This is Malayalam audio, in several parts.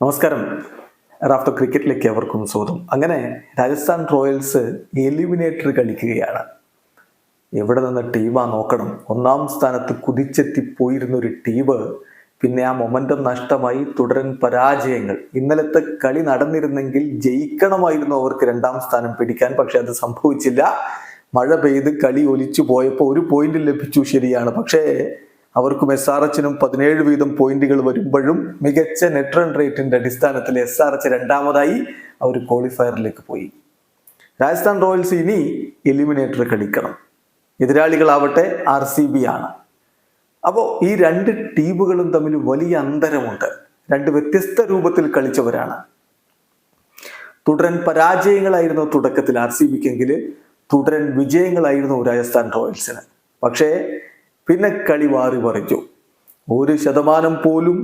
നമസ്കാരം. റാഫ്റ്റർ ക്രിക്കറ്റിലേക്ക് അവർക്കും സ്വാഗതം. അങ്ങനെ രാജസ്ഥാൻ റോയൽസ് എലിമിനേറ്റർ കളിക്കുകയാണ്. എവിടെ നിന്ന് ടീമാ നോക്കണം. ഒന്നാം സ്ഥാനത്ത് കുതിച്ചെത്തി പോയിരുന്ന ഒരു ടീം പിന്നെ ആ മൊമെന്റം നഷ്ടമായി തുടരൻ പരാജയങ്ങൾ. ഇന്നലത്തെ കളി നടന്നിരുന്നെങ്കിൽ ജയിക്കണമായിരുന്നു അവർക്ക് രണ്ടാം സ്ഥാനം പിടിക്കാൻ പക്ഷെ അത് സംഭവിച്ചില്ല. മഴ പെയ്ത് കളി ഒലിച്ചു പോയപ്പോൾ ഒരു പോയിന്റ് ലഭിച്ചു ശരിയാണ്. പക്ഷേ അവർക്കും എസ് ആർ എച്ചിനും പതിനേഴ് വീതം പോയിന്റുകൾ വരുമ്പോഴും മികച്ച നെറ്റ് റൺ റേറ്റിന്റെ അടിസ്ഥാനത്തിൽ എസ് ആർ എച്ച് രണ്ടാമതായി അവർ ക്വാളിഫയറിലേക്ക് പോയി. രാജസ്ഥാൻ റോയൽസ് ഇനി എലിമിനേറ്റർ കളിക്കണം. എതിരാളികളാവട്ടെ ആർ സി ബി ആണ്. അപ്പോൾ ഈ രണ്ട് ടീമുകളും തമ്മിൽ വലിയ അന്തരമുണ്ട്. രണ്ട് വ്യത്യസ്ത രൂപത്തിൽ കളിച്ചവരാണ്. തുടരൻ പരാജയങ്ങളായിരുന്നു തുടക്കത്തിൽ ആർ സി ബിക്കെങ്കിൽ തുടരൻ വിജയങ്ങളായിരുന്നു രാജസ്ഥാൻ റോയൽസിന്. പക്ഷേ പിന്നെ കളി മാറി മറിച്ചു ഒരു ശതമാനം പോലും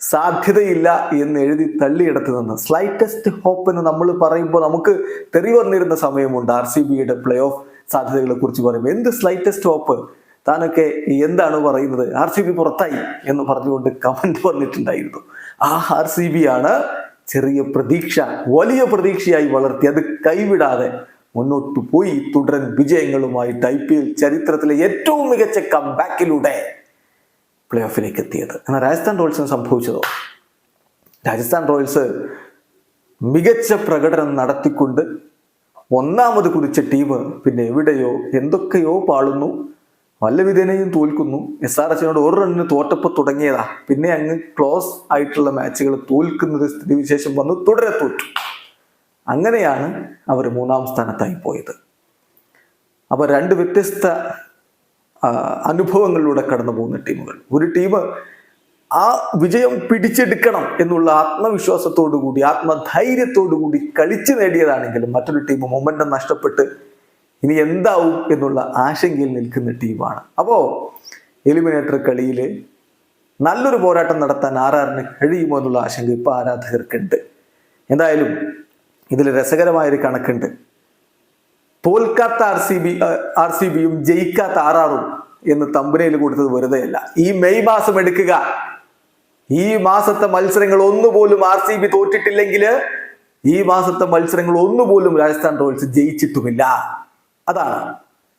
സാധ്യതയില്ല എന്ന് എഴുതി തള്ളിയിടത്ത് നിന്ന്. സ്ലൈറ്റസ്റ്റ് ഹോപ്പ് എന്ന് നമ്മൾ പറയുമ്പോൾ നമുക്ക് തെറി വന്നിരുന്ന സമയമുണ്ട്. ആർ സി ബിയുടെ പ്ലേ ഓഫ് സാധ്യതകളെ കുറിച്ച് പറയുമ്പോൾ. എന്ത് സ്ലൈറ്റസ്റ്റ് ഹോപ്പ് താനൊക്കെ എന്താണ് പറയുന്നത്? ആർ സി ബി പുറത്തായി എന്ന് പറഞ്ഞുകൊണ്ട് കമന്റ് വന്നിട്ടുണ്ടായിരുന്നു. ആ ആർ സി ബി ആണ് ചെറിയ പ്രതീക്ഷ വലിയ പ്രതീക്ഷയായി വളർത്തി. അത് കൈവിടാതെ മുന്നോട്ട് പോയി. തുടരൻ വിജയങ്ങളുമായിട്ട് ഐ പി എൽ ചരിത്രത്തിലെ ഏറ്റവും മികച്ച കംബാക്കിലൂടെ പ്ലേ ഓഫിലേക്ക് എത്തിയത്. എന്നാൽ രാജസ്ഥാൻ റോയൽസിന് സംഭവിച്ചതോ? രാജസ്ഥാൻ റോയൽസ് മികച്ച പ്രകടനം നടത്തിക്കൊണ്ട് ഒന്നാമത് കുറിച്ച ടീം പിന്നെ എവിടെയോ എന്തൊക്കെയോ പാളുന്നു. വല്ലവിധേനയും തോൽക്കുന്നു. എസ് ആർ എച്ചിനോട് ഒരു റണ്ണിന് തോറ്റപ്പോൾ തുടങ്ങിയതാ. പിന്നെ അങ്ങ് ക്ലോസ് ആയിട്ടുള്ള മാച്ചുകൾ തോൽക്കുന്നത് സ്ഥിതിവിശേഷം വന്ന്. തുടരെ തോറ്റു. അങ്ങനെയാണ് അവർ മൂന്നാം സ്ഥാനത്തായി പോയത്. അപ്പോൾ രണ്ട് വ്യത്യസ്ത അനുഭവങ്ങളിലൂടെ കടന്നു പോകുന്ന ടീമുകൾ. ഒരു ടീം ആ വിജയം പിടിച്ചെടുക്കണം എന്നുള്ള ആത്മവിശ്വാസത്തോടു കൂടി ആത്മധൈര്യത്തോടു കൂടി കളിച്ചു നേടിയതാണെങ്കിലും മറ്റൊരു ടീം മൊമെന്റം നഷ്ടപ്പെട്ട് ഇനി എന്താവും എന്നുള്ള ആശങ്കയിൽ നിൽക്കുന്ന ടീമാണ്. അപ്പോൾ എലിമിനേറ്റർ കളിയിൽ നല്ലൊരു പോരാട്ടം നടത്താൻ ആറാറിന് കഴിയുമോ എന്നുള്ള ആശങ്ക ഇപ്പോൾ ആരാധകർക്കുണ്ട്. എന്തായാലും ഇതിൽ രസകരമായൊരു കണക്കുണ്ട്. തോൽക്കാത്ത R C B R C ബിയും ജയിക്കാത്ത ആറാറും എന്ന് തമ്പനയിൽ കൊടുത്തത് വെറുതെയല്ല. ഈ മെയ് മാസം എടുക്കുക. ഈ മാസത്തെ മത്സരങ്ങൾ ഒന്നുപോലും ആർ സി ബി തോറ്റിട്ടില്ലെങ്കിൽ ഈ മാസത്തെ മത്സരങ്ങൾ ഒന്നുപോലും രാജസ്ഥാൻ റോയൽസ് ജയിച്ചിട്ടുമില്ല. അതാണ്.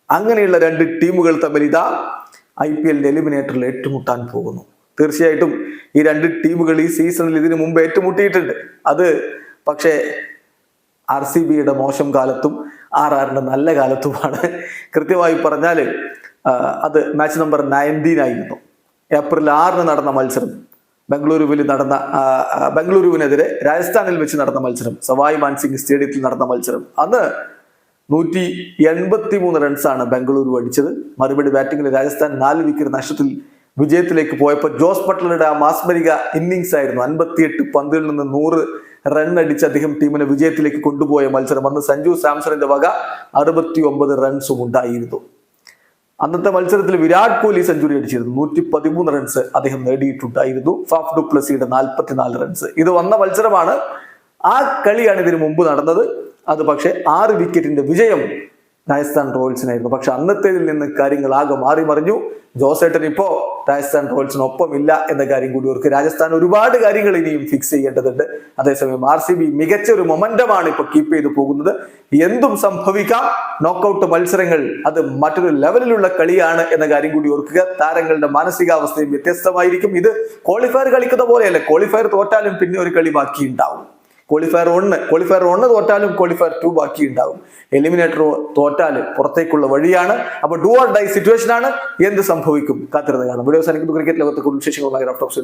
അങ്ങനെയുള്ള രണ്ട് ടീമുകൾ തമ്മിൽ ഇതാ ഐ പി എല്ലിന്റെ എലിമിനേറ്ററിൽ ഏറ്റുമുട്ടാൻ പോകുന്നു. തീർച്ചയായിട്ടും ഈ രണ്ട് ടീമുകൾ ഈ സീസണിൽ ഇതിനു മുമ്പ് ഏറ്റുമുട്ടിയിട്ടുണ്ട്. അത് പക്ഷേ ആർ സി ബിയുടെ മോശം കാലത്തും ആർ ആറിന്റെ നല്ല കാലത്തുമാണ്. കൃത്യമായി പറഞ്ഞാൽ അത് മാച്ച് നമ്പർ നയന്റീൻ ആയിരുന്നു. ഏപ്രിൽ ആറിന് നടന്ന മത്സരം. ബംഗളൂരുവിൽ നടന്ന ബംഗളൂരുവിനെതിരെ രാജസ്ഥാനിൽ വെച്ച് നടന്ന മത്സരം. സവായ് മാൻസിംഗ് സ്റ്റേഡിയത്തിൽ നടന്ന മത്സരം. അന്ന് നൂറ്റി എൺപത്തി മൂന്ന് റൺസാണ് ബംഗളൂരു അടിച്ചത്. മറുപടി ബാറ്റിംഗിൽ രാജസ്ഥാൻ നാല് വിക്കറ്റ് നഷ്ടത്തിൽ വിജയത്തിലേക്ക് പോയപ്പോൾ ജോസ് ബട്ട്ലറുടെ ആ മാസ്മരിക ഇന്നിങ്സ് ആയിരുന്നു. അൻപത്തിയെട്ട് പന്തുകളിൽ നിന്ന് നൂറ് റൺ അടിച്ച് അദ്ദേഹം ടീമിനെ വിജയത്തിലേക്ക് കൊണ്ടുപോയ മത്സരം. അന്ന് സഞ്ജു സാംസണിന്റെ വക അറുപത്തി ഒമ്പത് റൺസും ഉണ്ടായിരുന്നു. അന്നത്തെ മത്സരത്തിൽ വിരാട് കോഹ്ലി സെഞ്ചുറി അടിച്ചിരുന്നു. നൂറ്റി പതിമൂന്ന് റൺസ് അദ്ദേഹം നേടിയിട്ടുണ്ടായിരുന്നു. ഫാഫ് ഡുപ്ലസിയുടെ നാൽപ്പത്തിനാല് റൺസ് ഇത് വന്ന മത്സരമാണ്. ആ കളിയാണ് ഇതിനു മുമ്പ് നടന്നത്. അത് പക്ഷേ ആറ് വിക്കറ്റിന്റെ വിജയം രാജസ്ഥാൻ റോയൽസിനായിരുന്നു. പക്ഷെ അന്നത്തേതിൽ നിന്ന് കാര്യങ്ങൾ ആകെ മാറി മറിഞ്ഞു. ജോസേട്ടൻ ഇപ്പോ രാജസ്ഥാൻ റോയൽസിനൊപ്പം ഇല്ല എന്ന കാര്യം കൂടി ഓർക്ക് രാജസ്ഥാൻ ഒരുപാട് കാര്യങ്ങൾ ഇനിയും ഫിക്സ് ചെയ്യേണ്ടതുണ്ട്. അതേസമയം ആർ സി ബി മികച്ച ഒരു മൊമെന്റമാണ് ഇപ്പൊ കീപ്പ് ചെയ്തു പോകുന്നത്. എന്തും സംഭവിക്കാം. നോക്കൌട്ട് മത്സരങ്ങൾ അത് മറ്റൊരു ലെവലിലുള്ള കളിയാണ് എന്ന കാര്യം കൂടി ഓർക്കുക. താരങ്ങളുടെ മാനസികാവസ്ഥയും വ്യത്യസ്തമായിരിക്കും. ഇത് ക്വാളിഫയർ കളിക്കുന്ന പോലെയല്ല. ക്വാളിഫയർ തോറ്റാലും പിന്നെ ഒരു കളി ബാക്കി ഉണ്ടാവും ക്വാളിഫയർ ഒന്ന് ക്വാളിഫയർ ഒന്ന് തോറ്റാലും ക്വാളിഫയർ ടു ബാക്കി ഉണ്ടാവും എലിമിനേറ്റർ തോറ്റാൽ പുറത്തേക്കുള്ള വഴിയാണ്. അപ്പൊ ഡു ഓർ ഡൈ സിറ്റുവേഷൻ ആണ്. എന്ത് സംഭവിക്കും? കാത്തിരുന്ന് കാണാം. ക്രിക്കറ്റ് ലോകത്തെ കുടുംബ വിശേഷങ്ങളുമായി റാഫ്റ്റോക്സ്